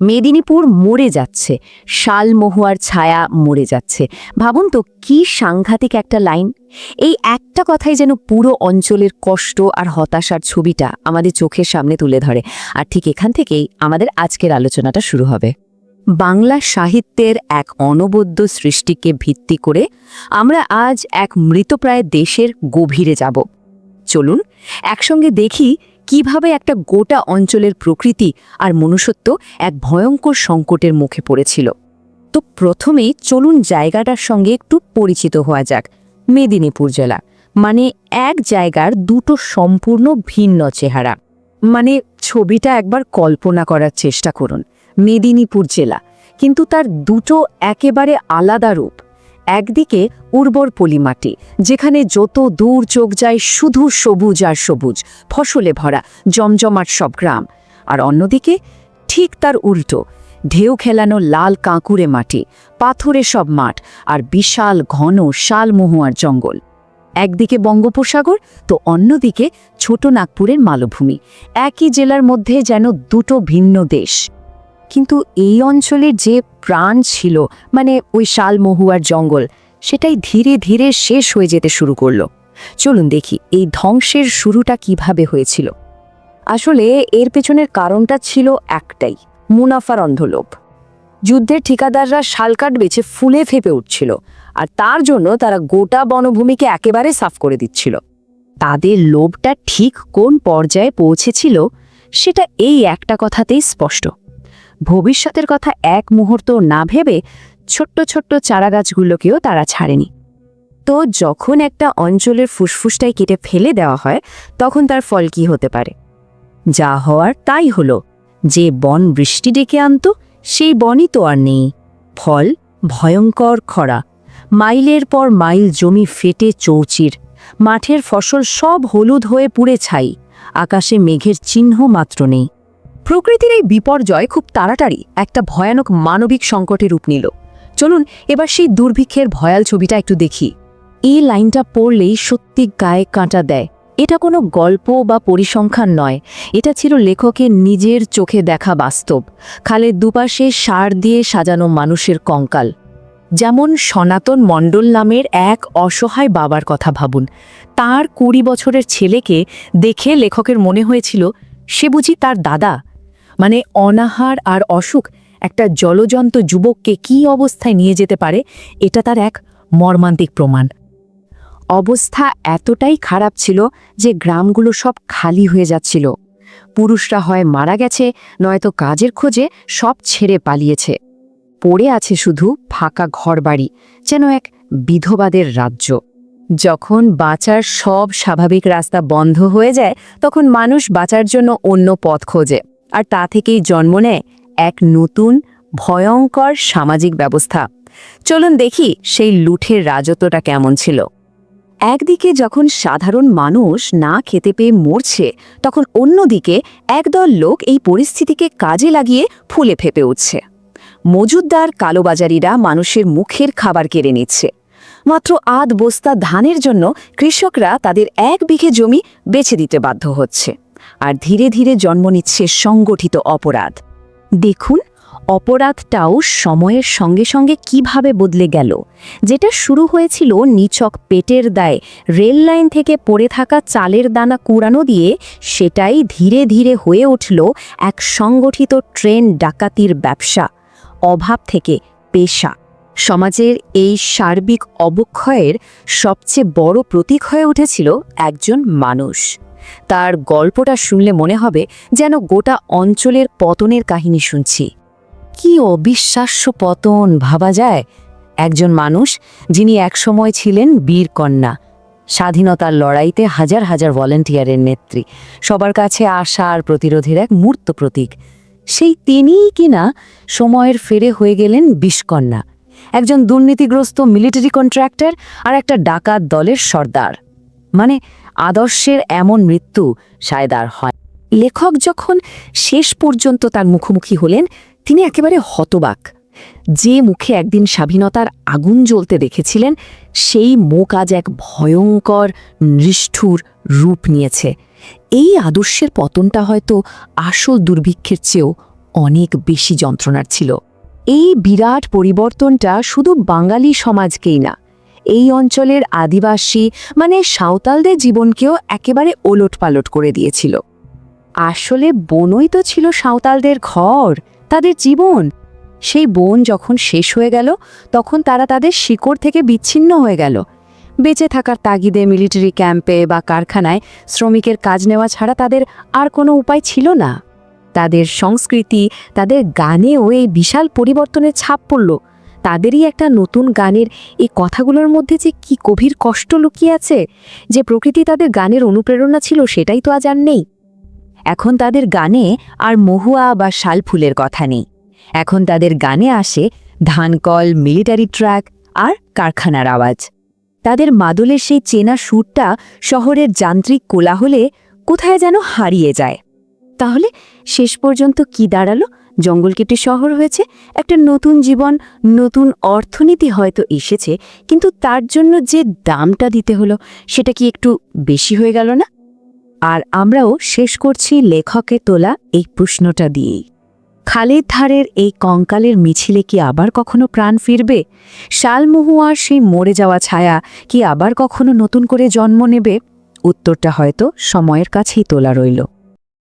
মেদিনীপুর মরে যাচ্ছে শাল মহুয়ার ছায়া মরে যাচ্ছে। ভাবুন তো, কি সাংঘাতিক একটা লাইন। এই একটা কথাই যেন পুরো অঞ্চলের কষ্ট আর হতাশার ছবিটা আমাদের চোখের সামনে তুলে ধরে। আর ঠিক এখান থেকেই আমাদের আজকের আলোচনাটা শুরু হবে। বাংলা সাহিত্যের এক অনবদ্য সৃষ্টিকে ভিত্তি করে আমরা আজ এক মৃতপ্রায় দেশের গভীরে যাব। চলুন, একসঙ্গে দেখি কীভাবে একটা গোটা অঞ্চলের প্রকৃতি আর মনুষ্যত্ব এক ভয়ঙ্কর সংকটের মুখে পড়েছিল। তো প্রথমেই চলুন জায়গাটার সঙ্গে একটু পরিচিত হওয়া যাক। মেদিনীপুর জেলা মানে এক জায়গার দুটো সম্পূর্ণ ভিন্ন চেহারা। মানে ছবিটা একবার কল্পনা করার চেষ্টা করুন। মেদিনীপুর জেলা, কিন্তু তার দুটো একেবারে আলাদা রূপ। একদিকে উর্বর পলিমাটি, যেখানে যত দূর চোখ যায় শুধু সবুজ আর সবুজ, ফসলে ভরা, জমজমাট সব গ্রাম। আর অন্যদিকে ঠিক তার উল্টো, ঢেউ খেলানো লাল কাঁকুরে মাটি, পাথরে সব মাঠ আর বিশাল ঘন শালমহুয়ার জঙ্গল। একদিকে বঙ্গোপসাগর, তো অন্যদিকে ছোট নাগপুরের মালভূমি। একই জেলার মধ্যে যেন দুটো ভিন্ন দেশ। কিন্তু এই অঞ্চলের যে প্রাণ ছিল মানে ওই শালমহুয়ার জঙ্গল, সেটাই ধীরে ধীরে শেষ হয়ে যেতে শুরু করল। চলুন দেখি এই ধ্বংসের শুরুটা কীভাবে হয়েছিল। আসলে এর পেছনের কারণটা ছিল একটাই, মুনাফার অন্ধলোভ। যুদ্ধের ঠিকাদাররা শালকাট বেছে ফুলে ফেপে উঠছিল, আর তার জন্য তারা গোটা বনভূমিকে একেবারে সাফ করে দিচ্ছিল। তাদের লোভটা ঠিক কোন পর্যায়ে পৌঁছেছিল, সেটা এই একটা কথাতেই স্পষ্ট। ভবিষ্যতের কথা এক মুহূর্ত না ভেবে ছোট্ট ছোট্ট চারাগাছগুলোকেও তারা ছাড়েনি। তো যখন একটা অঞ্চলের ফুসফুসটাই কেটে ফেলে দেওয়া হয়, তখন তার ফল কি হতে পারে? যা হওয়ার তাই হলো। যে বন বৃষ্টি ডেকে আনত, সেই বনই তো আর নেই। ফল ভয়ঙ্কর খরা। মাইলের পর মাইল জমি ফেটে চৌচির। মাঠের ফসল সব হলুদ হয়ে পুড়ে ছাই। আকাশে মেঘের চিহ্ন মাত্র নেই। প্রকৃতির এই বিপর্যয় খুব তাড়াতাড়ি একটা ভয়ানক মানবিক সংকটে রূপ নিল। চলুন, এবার সেই দুর্ভিক্ষের ভয়াল ছবিটা একটু দেখি। এই লাইনটা পড়লেই সত্যি গায়ে কাঁটা দেয়। এটা কোনো গল্প বা পরিসংখ্যান নয়। এটা ছিল লেখকের নিজের চোখে দেখা বাস্তব। খালের দুপাশে সার দিয়ে সাজানো মানুষের কঙ্কাল। যেমন সনাতন মণ্ডল নামের এক অসহায় বাবার কথা ভাবুন। তার কুড়ি বছরের ছেলেকে দেখে লেখকের মনে হয়েছিল, সে বুঝি তার দাদা? মানে অনাহার আর অসুখ একটা জলজন্ত যুবককে কী অবস্থায় নিয়ে যেতে পারে, এটা তার এক মর্মান্তিক প্রমাণ। অবস্থা এতটাই খারাপ ছিল যে গ্রামগুলো সব খালি হয়ে যাচ্ছিল। পুরুষরা হয় মারা গেছে, নয়তো কাজের খোঁজে সব ছেড়ে পালিয়েছে। পড়ে আছে শুধু ফাঁকা ঘরবাড়ি, যেন এক বিধবাদের রাজ্য। যখন বাঁচার সব স্বাভাবিক রাস্তা বন্ধ হয়ে যায়, তখন মানুষ বাঁচার জন্য অন্য পথ খোঁজে। আর তা থেকেই জন্ম নেয় এক নতুন, ভয়ঙ্কর সামাজিক ব্যবস্থা। চলুন দেখি সেই লুঠের রাজত্বটা কেমন ছিল। একদিকে যখন সাধারণ মানুষ না খেতে পেয়ে মরছে, তখন অন্যদিকে একদল লোক এই পরিস্থিতিকে কাজে লাগিয়ে ফুলে ফেপে উঠছে। মজুদ্দার কালোবাজারিরা মানুষের মুখের খাবার কেড়ে নিচ্ছে। মাত্র আধ বস্তা ধানের জন্য কৃষকরা তাদের এক বিঘে জমি বেছে দিতে বাধ্য হচ্ছে। আর ধীরে ধীরে জন্ম নিচ্ছে সংগঠিত অপরাধ। দেখুন, অপরাধটাও সময়ের সঙ্গে সঙ্গে কীভাবে বদলে গেল। যেটা শুরু হয়েছিল নিচক পেটের দায়ে, রেল লাইন থেকে পড়ে থাকা চালের দানা কুড়ানো দিয়ে, সেটাই ধীরে ধীরে হয়ে উঠল এক সংগঠিত ট্রেন ডাকাতির ব্যবসা, অভাব থেকে পেশা। সমাজের এই সার্বিক অবক্ষয়ের সবচেয়ে বড় প্রতীক হয়ে উঠেছিল একজন মানুষ। তার গল্পটা শুনলে মনে হবে যেন গোটা অঞ্চলের পতনের কাহিনী শুনছি। কি অবিশ্বাস্য পতন, ভাবা যায়? একজন মানুষ যিনি একসময় ছিলেন বীর কন্যা, স্বাধীনতার লড়াইতে হাজার হাজার ভলেন্টিয়ারের নেত্রী, সবার কাছে আশা আর প্রতিরোধের এক মূর্ত প্রতীক। সেই তিনিই কিনা সময়ের ফেরে হয়ে গেলেন বিষকন্যা একজন দুর্নীতিগ্রস্ত মিলিটারি কন্ট্রাক্টর আর একটা ডাকাত দলের সর্দার। মানে আদর্শের এমন মৃত্যু সায়দার হয়। লেখক যখন শেষ পর্যন্ত তার মুখোমুখি হলেন, তিনি একেবারে হতবাক। যে মুখে একদিন স্বাধীনতার আগুন জ্বলতে দেখেছিলেন, সেই মুখ আজ এক ভয়ঙ্কর, নিষ্ঠুর রূপ নিয়েছে। এই আদর্শের পতনটা হয়তো আসল দুর্ভিক্ষের চেয়েও অনেক বেশি যন্ত্রণার ছিল। এই বিরাট পরিবর্তনটা শুধু বাঙালি সমাজকেই না এই অঞ্চলের আদিবাসী মানে সাঁওতালদের জীবনকেও একেবারে ওলট পালট করে দিয়েছিল। আসলে বনই তো ছিল সাঁওতালদের ঘর, তাদের জীবন। সেই বন যখন শেষ হয়ে গেল, তখন তারা তাদের শিকড় থেকে বিচ্ছিন্ন হয়ে গেল। বেঁচে থাকার তাগিদে মিলিটারি ক্যাম্পে বা কারখানায় শ্রমিকের কাজ নেওয়া ছাড়া তাদের আর কোনো উপায় ছিল না। তাদের সংস্কৃতি, তাদের গানেও এই বিশাল পরিবর্তনের ছাপ পড়ল। তাদেরই একটা নতুন গানের এই কথাগুলোর মধ্যে যে কি গভীর কষ্ট লুকিয়ে আছে, যে প্রকৃতি তাদের গানের অনুপ্রেরণা ছিল সেটাই তো আজ আর নেই। এখন তাদের গানে আর মহুয়া বা শাল ফুলের কথা নেই। এখন তাদের গানে আসে ধানকল, মিলিটারি ট্র্যাক আর কারখানার আওয়াজ। তাদের মাদলের সেই চেনা সুরটা শহরের যান্ত্রিক কোলাহলে কোথায় যেন হারিয়ে যায়। তাহলে শেষ পর্যন্ত কি দাঁড়াল? জঙ্গল কেটে শহর হয়েছে, একটা নতুন জীবন, নতুন অর্থনীতি হয়তো এসেছে, কিন্তু তার জন্য যে দামটা দিতে হলো, সেটা কি একটু বেশি হয়ে গেল না? আর আমরাও শেষ করছি লেখকে তোলা এই প্রশ্নটা দিয়েই। খালের ধারের এই কঙ্কালের মিছিলে কি আবার কখনো প্রাণ ফিরবে? শালমহুয়ার সেই মরে যাওয়া ছায়া কি আবার কখনো নতুন করে জন্ম নেবে? উত্তরটা হয়তো সময়ের কাছেই তোলা রইল।